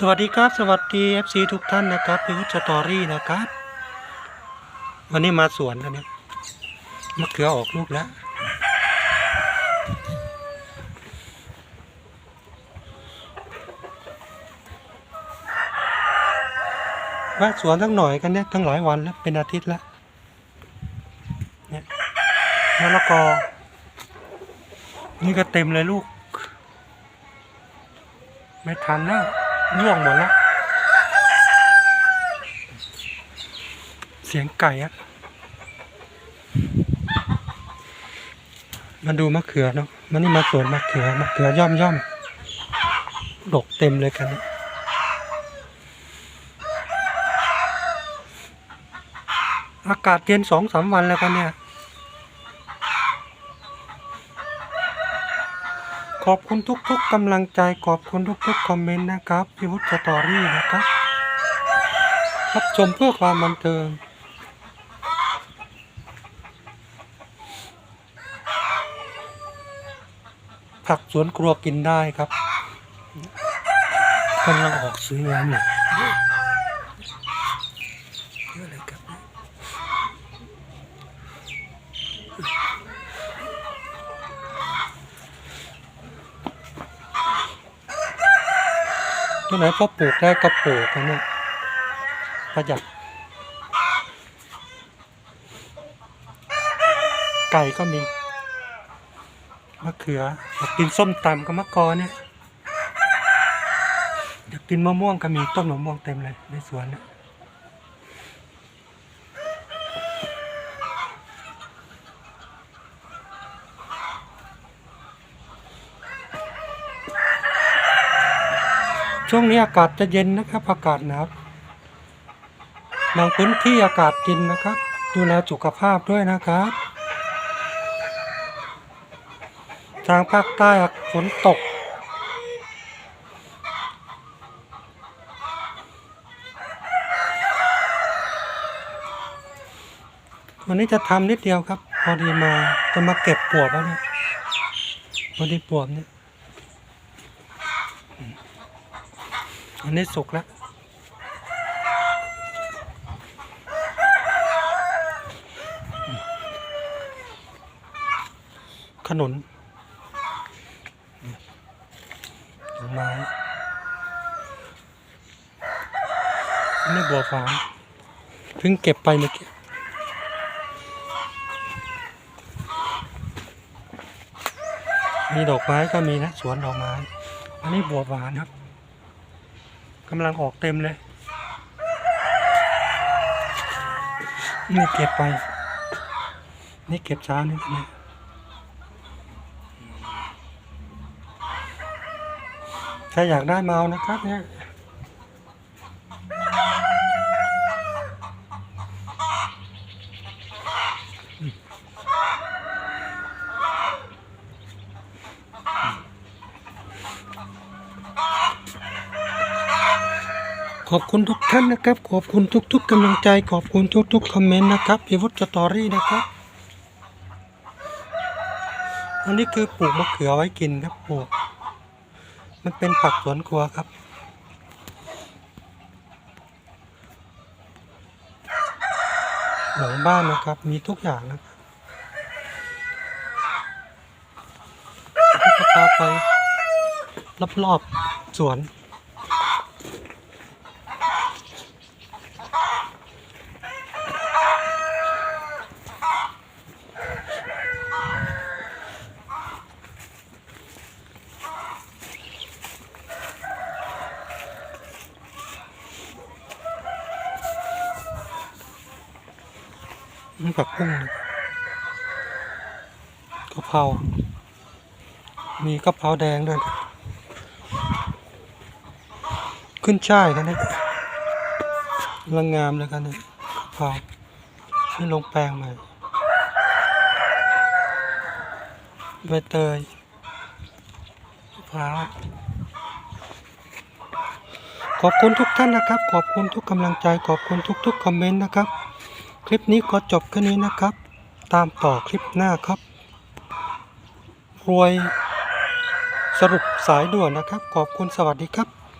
สวัสดีครับสวัสดี FC ทุกท่านนะครับพิวสตอรี่นะครับ วันนี้มาสวนกันเนี่ยมะเขือออกลูกแล้วแวะสวนทั้งหน่อยกันเนี่ยทั้งหลายวันแล้วเป็นอาทิตย์แล้วเนี่ยมะละกอ นี่ก็เต็มเลยลูก ไม่ทันแล้ว ง่วงหมดแล้ว เสียงไก่อะมาดูมะเขือเนาะมันนี่มาสวนมะเขือมะเขือย่อมย่อมดกเต็มเลยกันอากาศเย็นสองสามวันแล้วกันเนี่ย ขอบคุณทุกๆกำลังใจขอบคุณทุกๆคอมเมนต์นะครับพี่วุฒิสตอรี่นะครับรับชมเพื่อความบันเทิงผักสวนครัวกินได้ครับกำลังออกสวยงามเลยเยอะเลย ที่ไหนก็ปลูกได้ก็ปลูกกันเนี่ยประหยัดไก่ก็มีมะเขืออยากกินส้มตำกับมะกอเนี่ยอยากกินมะม่วงก็มีต้นมะม่วงเต็มเลยในสวนเนี่ย ช่วงนี้อากาศจะเย็นนะครับ อากาศหนาวบางพื้นที่อากาศเย็นนะครับ ดูแลสุขภาพด้วยนะครับ ทางภาคใต้ฝนตก วันนี้จะทำนิดเดียวครับ พอดีมาจะมาเก็บปวบแล้วเนี่ยพอดีปวบเนี่ย อันนี้สุกแล้วขนุนไม้อันนี่บัวฝาเพิ่งเก็บไปเมื่อกี้มีดอกไม้ก็มีนะสวนดอกไม้ อันนี้บัวหวานครับ กำลังออกเต็มเลยนี่เก็บไป นี่เก็บเช้านี่นะถ้าอยากได้มาเอานะครับเนี่ย ขอบคุณทุกท่านนะครับ ขอบคุณทุก ๆกำลังใจ ขอบคุณทุกๆคอมเมนต์นะครับพิวุฒิสตอรี่นะครับ อันนี้คือปลูกมะเขือไว้กินครับปลูก มันเป็นผักสวนครัวครับหลังบ้านนะครับ มีทุกอย่างนะครับก็จะพาไปรอบๆสวน นี่ผักบุ้งกะเพรา มีกะเพราแดงด้วย ขึ้นช่ายกันนะรังงามเลยกันเนี่ยกะเพราที่ลงแปลงใหม่ใบเตยมะพร้าวขอบคุณทุกท่านนะครับ ขอบคุณทุกกำลังใจ ขอบคุณทุกๆคอมเมนต์นะครับ คลิปนี้ก็จบแค่นี้นะครับ ตามต่อคลิปหน้าครับ รวยสรุปสายด่วนนะครับ ขอบคุณสวัสดีครับ